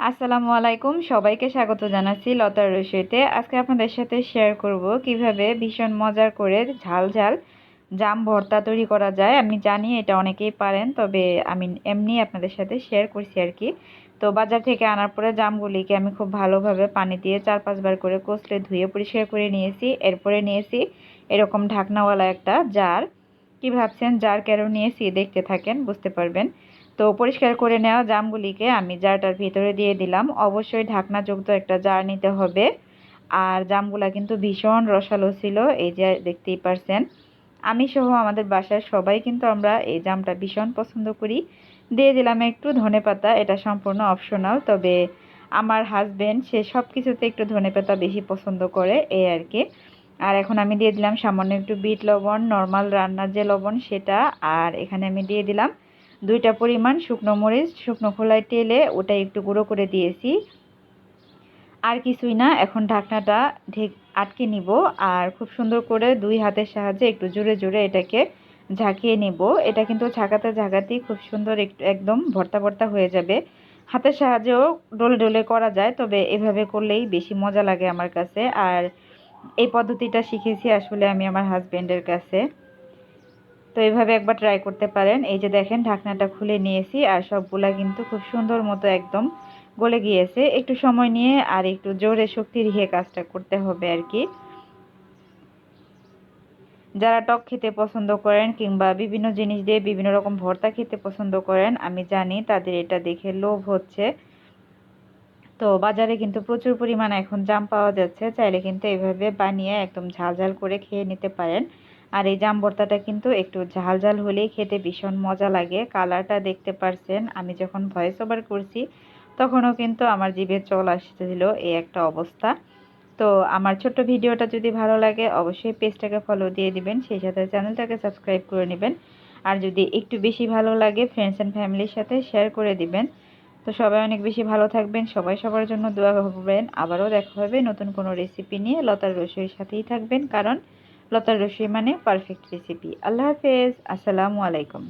আসসালামু আলাইকুম। সবাইকে স্বাগত জানাচ্ছি লতার রসইতে আজকে আপনাদের সাথে শেয়ার করব কীভাবে ভীষণ মজার করে ঝাল ঝাল জাম ভর্তা তৈরি করা যায়। আমি জানি এটা অনেকেই পারেন, তবে আমি এমনি আপনাদের সাথে শেয়ার করছি আর কি। তো বাজার থেকে আনার পরে জামগুলিকে আমি খুব ভালোভাবে পানি দিয়ে চার পাঁচবার করে কষলে ধুয়ে পরিষ্কার করে নিয়েছি। এরপরে নিয়েছি এরকম ঢাকনাওয়ালা একটা জার। কি ভাবছেন? জার কেন নিয়েছি? দেখতে থাকেন, বুঝতে পারবেন। তো পরিষ্কার করে নেওয়া জামগুলিকে আমি জারটার ভিতরে দিয়ে দিলাম। অবশ্যই ঢাকনাযুক্ত একটা জার নিতে হবে। আর জামগুলা কিন্তু ভীষণ রসালো ছিল, এই যে দেখতেই পারছেন। আমি সহ আমাদের বাসার সবাই কিন্তু আমরা এই জামটা ভীষণ পছন্দ করি। দিয়ে দিলাম একটু ধনে পাতা, এটা সম্পূর্ণ অপশনাল তবে আমার হাজব্যান্ড সে সব কিছুতে একটু ধনে পাতা বেশি পছন্দ করে, এই আর কি। আর এখন আমি দিয়ে দিলাম সামান্য একটু বিট লবণ নর্মাল রান্নার যে লবণ সেটা, আর এখানে আমি দিয়ে দিলাম দুইটা পরিমাণ শুকনো মরিচ, শুকনো খোলায় তেলে ওটা একটু গুঁড়ো করে দিয়েছি। আর কিছুই না, এখন ঢাকনাটা ঢেক, আটকে নিব আর খুব সুন্দর করে দুই হাতের সাহায্যে একটু জোরে জোরে এটাকে ঝাঁকিয়ে নিব। এটা কিন্তু ঝাঁকাতে ঝাঁকাতেই খুব সুন্দর একটু একদম ভর্তা ভর্তা হয়ে যাবে। হাতের সাহায্যেও ডলে ডোলে করা যায়, তবে এভাবে করলেই বেশি মজা লাগে আমার কাছে। আর এই পদ্ধতিটা শিখেছি আসলে আমি আমার হাজব্যান্ডের কাছে। তো এইভাবে একবার ট্রাই করতে পারেন। এই যে দেখেন, ঢাকনাটা খুলে নিয়েছি আর সবগুলা কিন্তু খুব সুন্দর মতো একদম গলে গিয়েছে। একটু সময় নিয়ে আর একটু জোরে শক্তি রেখে কাজটা করতে হবে আর কি। যারা টক খেতে পছন্দ করেন কিংবা বিভিন্ন জিনিস দিয়ে বিভিন্ন রকম ভর্তা খেতে পছন্দ করেন, আমি জানি তাদের এটা দেখে লোভ হচ্ছে। তো বাজারে কিন্তু প্রচুর পরিমাণে এখন জাম পাওয়া যাচ্ছে। চাইলে কিন্তু এইভাবে বানিয়ে একদম ঝাল ঝাল করে খেয়ে নিতে পারেন। আর এই জাম ভর্তাটা কিন্তু একটু ঝাল ঝাল হলেই খেতে ভীষণ মজা লাগে। কালারটা দেখতে পারছেন, আমি যখন ভয়েস ওভার করছি, তখনও কিন্তু আমার জিভে চল আসছিল এই একটা অবস্থা। তো আমার ছোট্ট ভিডিওটা যদি ভালো লাগে, অবশ্যই পেজটাকে ফলো দিয়ে দিবেন, সেই সাথে চ্যানেলটাকে সাবস্ক্রাইব করে নেবেন। আর যদি একটু বেশি ভালো লাগে ফ্রেন্ডস অ্যান্ড ফ্যামিলির সাথে শেয়ার করে দিবেন। তো সবাই অনেক বেশি ভালো থাকবেন, সবাই সবার জন্য দোয়া করবেন। আবারও দেখা হবে নতুন কোনো রেসিপি নিয়ে, লতার রসইয়ের সাথেই থাকবেন। কারণ লতার রসি মানে পারফেক্ট রেসিপি আল্লাহ হাফেজ। আসসালামু আলাইকুম।